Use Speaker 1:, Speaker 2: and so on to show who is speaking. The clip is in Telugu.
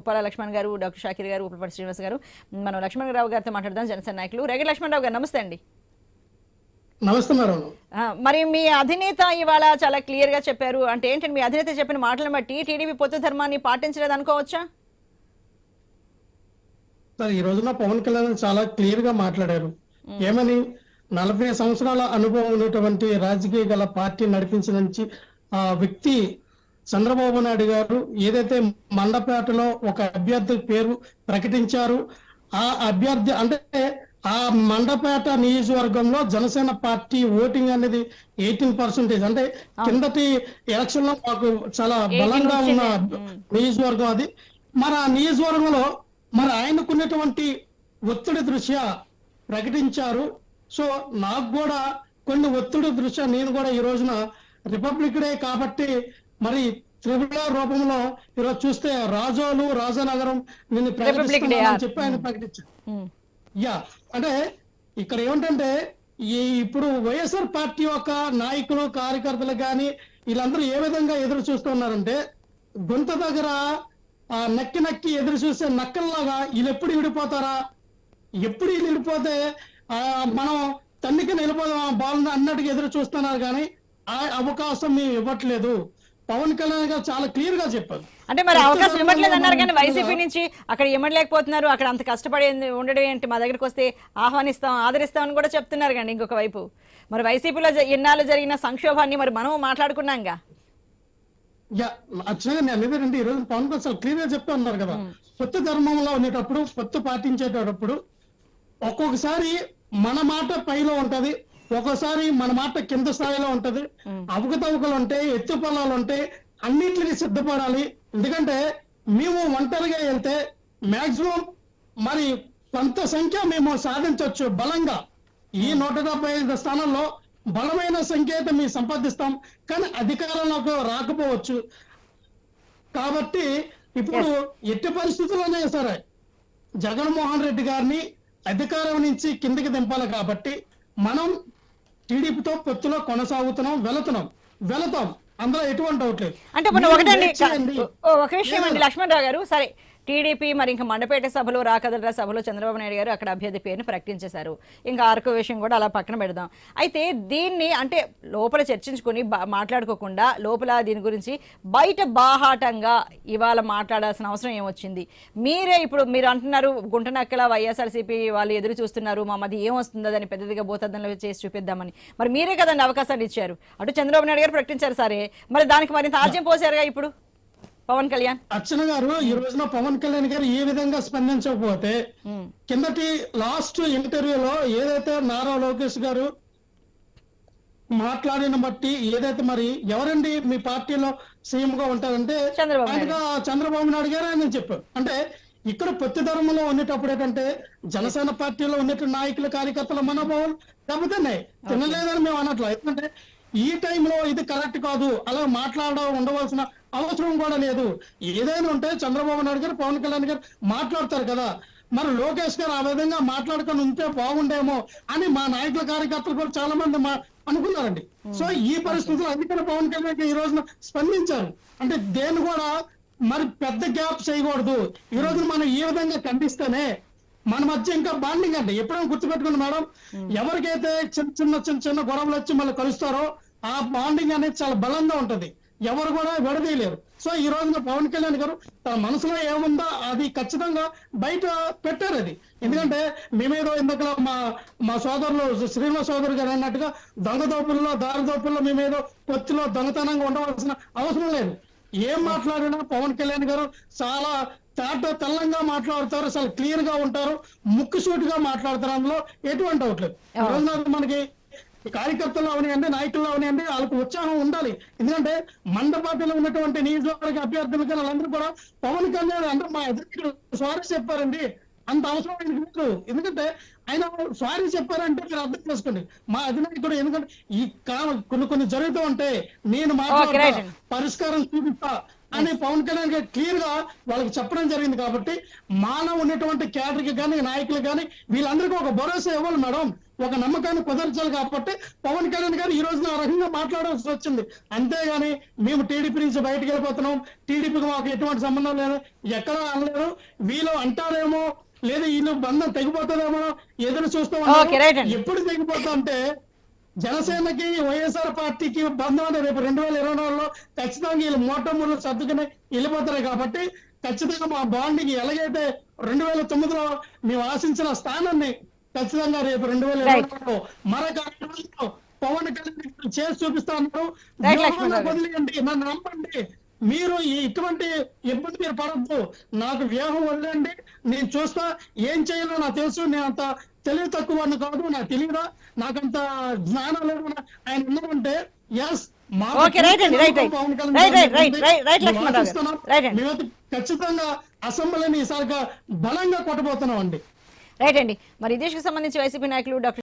Speaker 1: ఉప్పాల లక్ష్మణ్ గారు డాక్టర్ షాకిర్ గారు ఉపపడి శ్రీనివాస్ గారు. మనం లక్ష్మణ్ రావు గారితో మాట్లాడదాం జనసేన నాయకులు. రెడ్డి లక్ష్మణరావు గారు నమస్తే అండి.
Speaker 2: నమస్తే మేడం.
Speaker 1: మరి మీ అధినేత ఇవాళ చాలా క్లియర్గా చెప్పారు. అంటే ఏంటంటే మీ అధినేత చెప్పిన మాటలను బట్టి టీడీపీ పొత్తు ధర్మాన్ని పాటించలేదు అనుకోవచ్చా?
Speaker 2: సార్ ఈ రోజున పవన్ కళ్యాణ్ చాలా క్లియర్గా మాట్లాడారు ఏమని? నలభై సంవత్సరాల అనుభవం ఉన్నటువంటి రాజకీయ గల పార్టీ నడిపించిన వ్యక్తి చంద్రబాబు నాయుడు గారు ఏదైతే మండపేటలో ఒక అభ్యర్థి పేరు ప్రకటించారు ఆ అభ్యర్థి అంటే ఆ మండపేట నియోజకవర్గంలో జనసేన పార్టీ ఓటింగ్ అనేది ఎయిటీన్ పర్సెంటేజ్. అంటే కిందటి ఎలక్షన్లో మాకు చాలా బలంగా ఉన్న నియోజకవర్గం అది. మరి ఆ నియోజకవర్గంలో మరి ఆయనకున్నటువంటి ఒత్తిడి దృష్ట్యా ప్రకటించారు. సో నాకు కూడా కొన్ని ఒత్తిడి దృష్ట్యా నేను కూడా ఈ రోజున రిపబ్లిక్ డే కాబట్టి మరి త్రిపుర రూపంలో ఈరోజు చూస్తే రాజోలు రాజనగరం నేను
Speaker 1: Republic Day,
Speaker 2: ప్రకటిస్తున్నానని చెప్పి ఆయన ప్రకటించారు
Speaker 1: ఉమ్,
Speaker 2: యా అంటే ఇక్కడ ఏమిటంటే ఈ ఇప్పుడు వైఎస్ఆర్ పార్టీ యొక్క నాయకులు కార్యకర్తలు కానీ వీళ్ళందరూ ఏ విధంగా ఎదురు చూస్తున్నారంటే గొంత దగ్గర ఆ నక్కి నక్కి ఎదురు చూస్తే నక్కల్లాగా వీళ్ళు ఎప్పుడు విడిపోతారా ఎప్పుడు వీళ్ళు విడిపోతే ఆ మనం తన్నికి నిలిపోదాం బాగుంది అన్నట్టుగా ఎదురు చూస్తున్నారు కానీ ఆ అవకాశం మేము ఇవ్వట్లేదు. పవన్ కళ్యాణ్ గారు చాలా క్లియర్గా చెప్పారు.
Speaker 1: అంటే మరి అవకాశం ఇవ్వట్లేదు అన్నారు కానీ వైసీపీ నుంచి అక్కడ ఇవ్వలేకపోతున్నారు అక్కడ అంత కష్టపడి ఉండడం ఏంటి? మా దగ్గరికి వస్తే ఆహ్వానిస్తాం ఆదరిస్తాం అని కూడా చెప్తున్నారు కానీ ఇంకొక వైపు. మరి వైసీపీలో ఎన్నాళ్ళు జరిగిన సంక్షోభాన్ని మరి మనం మాట్లాడుకున్నాంగా?
Speaker 2: యా యాక్చువల్గా నేను అనేది ఈ రోజు పవన్ కళ్యాణ్ క్లియర్గా చెప్తా ఉన్నారు కదా. కొత్త ధర్మంలో ఉండేటప్పుడు కొత్త పాటించేటప్పుడు ఒక్కొక్కసారి మన మాట పైలో ఉంటది ఒక్కోసారి మన మాట కింద స్థాయిలో ఉంటది. అవకతవకలు ఉంటాయి ఎత్తు పొలాలు ఉంటాయి అన్నిటికీ సిద్ధపడాలి. ఎందుకంటే మేము ఒంటరిగా వెళ్తే మాక్సిమం మరి కొంత సంఖ్య మేము సాధించవచ్చు బలంగా. ఈ నూట డెబ్బై ఐదు స్థానంలో బలమైన సంఖ్య అయితే మేము సంపాదిస్తాం. కానీ అధికారంలోకి రాకపోవచ్చు. కాబట్టి ఇప్పుడు ఎట్టి పరిస్థితుల్లోనే సరే జగన్మోహన్ రెడ్డి గారిని అధికారం నుంచి కిందికి దింపాలి కాబట్టి మనం టీడీపీతో పొత్తులో కొనసాగుతున్నాం వెళుతున్నాం. వెళతాం. అందులో ఎటువంటి డౌట్ లేదు.
Speaker 1: అంటే ఒకటండి. ఓ, ఒక విషయం అండి లక్ష్మణరావు గారు సరే. టీడీపీ మరి ఇంకా మండపేట సభలో రాకదల సభలో చంద్రబాబు నాయుడు గారు అక్కడ అభ్యర్థి పేరును ప్రకటించేశారు. ఇంకా ఆర్కో విషయం కూడా అలా పక్కన పెడదాం. అయితే దీన్ని అంటే లోపల చర్చించుకొని మాట్లాడుకోకుండా లోపల దీని గురించి బయట బాహాటంగా ఇవాళ మాట్లాడాల్సిన అవసరం ఏమొచ్చింది? మీరే ఇప్పుడు మీరు అంటున్నారు గుంటనక్కల వైఎస్ఆర్సీపీ వాళ్ళు ఎదురు చూస్తున్నారు మా మధ్య ఏమొస్తుందో దాన్ని పెద్దదిగా బోతద్దంలో చేసి చూపిద్దామని. మరి మీరే కదండి అవకాశాలు ఇచ్చారు. అటు చంద్రబాబు నాయుడు గారు ప్రకటించారు సరే. మరి దానికి మరింత ఆజ్యం పోసారుగా ఇప్పుడు? పవన్ కళ్యాణ్.
Speaker 2: అర్చన గారు ఈ రోజున పవన్ కళ్యాణ్ గారు ఏ విధంగా స్పందించకపోతే కిందటి లాస్ట్ ఇంటర్వ్యూలో ఏదైతే నారా లోకేష్ గారు మాట్లాడిన బట్టి ఏదైతే మరి ఎవరండి మీ పార్టీలో సీఎం గా ఉంటారంటే
Speaker 1: చంద్రబాబు నాయుడు.
Speaker 2: ఆయనగా చంద్రబాబు నాయుడు గారు ఆయన చెప్పారు అంటే ఇక్కడ పొత్తి ధర్మంలో ఉండేటప్పుడు ఏంటంటే జనసేన పార్టీలో ఉన్నటువంటి నాయకులు కార్యకర్తల మనోభావం దెబ్బతిన్నాయి తినలేదని మేము అనట్లేదు. ఎందుకంటే ఈ టైంలో ఇది కరెక్ట్ కాదు. అలా మాట్లాడడం ఉండవలసిన అవసరం కూడా లేదు. ఏదైనా ఉంటే చంద్రబాబు నాయుడు గారు పవన్ కళ్యాణ్ గారు మాట్లాడతారు కదా. మరి లోకేష్ గారు ఆ విధంగా మాట్లాడుకొని ఉంటే బాగుండేమో అని మా నాయకుల కార్యకర్తలు కూడా చాలా మంది మా అనుకున్నారండి. సో ఈ పరిస్థితుల్లో అందుకని పవన్ కళ్యాణ్ గారు ఈ రోజున స్పందించారు. అంటే దేని కూడా మరి పెద్ద గ్యాప్ చేయకూడదు. ఈ రోజు మనం ఈ విధంగా ఖండిస్తేనే మన మధ్య ఇంకా బాండింగ్ అంటే ఎప్పుడైనా గుర్తుపెట్టుకోండి మేడం. ఎవరికైతే చిన్న చిన్న చిన్న చిన్న గొడవలు వచ్చి మళ్ళీ కలుస్తారో ఆ బాండింగ్ అనేది చాలా బలంగా ఉంటది. ఎవరు కూడా విడదీయలేరు. సో ఈ రోజున పవన్ కళ్యాణ్ గారు తన మనసులో ఏముందో అది ఖచ్చితంగా బయట పెట్టారు అది. ఎందుకంటే మేమేదో ఇందాక మా మా సోదరులు శ్రీనివాస్ సోదరు గారు అన్నట్టుగా దొంగ దోపుల్లో దారి దోపుల్లో మేమేదో పొత్తిలో దొంగతనంగా ఉండవలసిన అవసరం లేదు. ఏం మాట్లాడినా పవన్ కళ్యాణ్ గారు చాలా తాట తెల్లంగా మాట్లాడతారు చాలా క్లియర్గా ఉంటారు ముక్కు సూటిగా మాట్లాడతారు అందులో ఎటువంటి డౌట్ లేదు. ఈ రోజున మనకి కార్యకర్తలు అవనివ్వండి నాయకులు అవనివ్వండి వాళ్ళకి ఉత్సాహం ఉండాలి. ఎందుకంటే మంద పార్టీలో ఉన్నటువంటి నియోజకవర్గ అభ్యర్థులు కానీ వాళ్ళందరూ కూడా పవన్ కళ్యాణ్ అంటే మా అధ్యక్షుడు సారీ చెప్పారండి. అంత అవసరం లేదు ఎందుకంటే ఆయన సారీ చెప్పారంటే మీరు అర్థం చేసుకోండి. మా అధినాయకుడు ఎందుకంటే ఈ కొన్ని కొన్ని జరుగుతూ ఉంటే నేను మాట్లాడతా. పరిష్కారం చూపిస్తా. అని పవన్ కళ్యాణ్ గారు క్లియర్గా వాళ్ళకి చెప్పడం జరిగింది కాబట్టి మానవ ఉన్నటువంటి క్యాడర్కి కానీ నాయకులు కానీ వీళ్ళందరికీ ఒక భరోసా ఇవ్వాలి మేడం. ఒక నమ్మకాన్ని కుదర్చాలి కాబట్టి పవన్ కళ్యాణ్ గారు ఈ రోజున ఆ రకంగా మాట్లాడాల్సి వచ్చింది. అంతేగాని మేము టీడీపీ నుంచి బయటకు వెళ్ళిపోతున్నాం. టీడీపీకి మాకు ఎటువంటి సంబంధం లేదు. ఎక్కడ అనలేదు. వీళ్ళు అంటారేమో లేదా వీళ్ళు బంధం తెగిపోతుందేమో ఎదురు చూస్తూ. ఎప్పుడు తెగిపోతా అంటే జనసేనకి వైఎస్ఆర్ పార్టీకి బంధం అనేది రేపు రెండు వేల ఇరవై నాలుగులో ఖచ్చితంగా వీళ్ళు మోటములు సర్దుకుని వెళ్ళిపోతారు కాబట్టి ఖచ్చితంగా మా బాండ్కి ఎలాగైతే రెండు వేల తొమ్మిదిలో మేము ఆశించిన స్థానాన్ని ఖచ్చితంగా రేపు రెండు వేల ఇరవై. నాలుగులో మరొక పవన్ కళ్యాణ్ చేసి చూపిస్తా ఉన్నారు. వదిలేయండి నన్ను నమ్మండి మీరు ఇటువంటి ఇబ్బంది మీరు పడద్దు. నాకు వ్యూహం వదిలేండి నేను చూస్తా. ఏం చేయాలో నాకు తెలుసు. నేను అంత తెలివి తక్కువ కాదు. నాకు తెలియదా? నాకంత జ్ఞానం లేదు. ఆయన ఉన్నామంటే ఎస్ ఖచ్చితంగా అసెంబ్లీని ఈసారిగా బలంగా కొట్టబోతున్నాం అండి.
Speaker 1: రైట్ అండి. మరి ఈ దేశకు సంబంధించి వైసీపీ నాయకులు డాక్టర్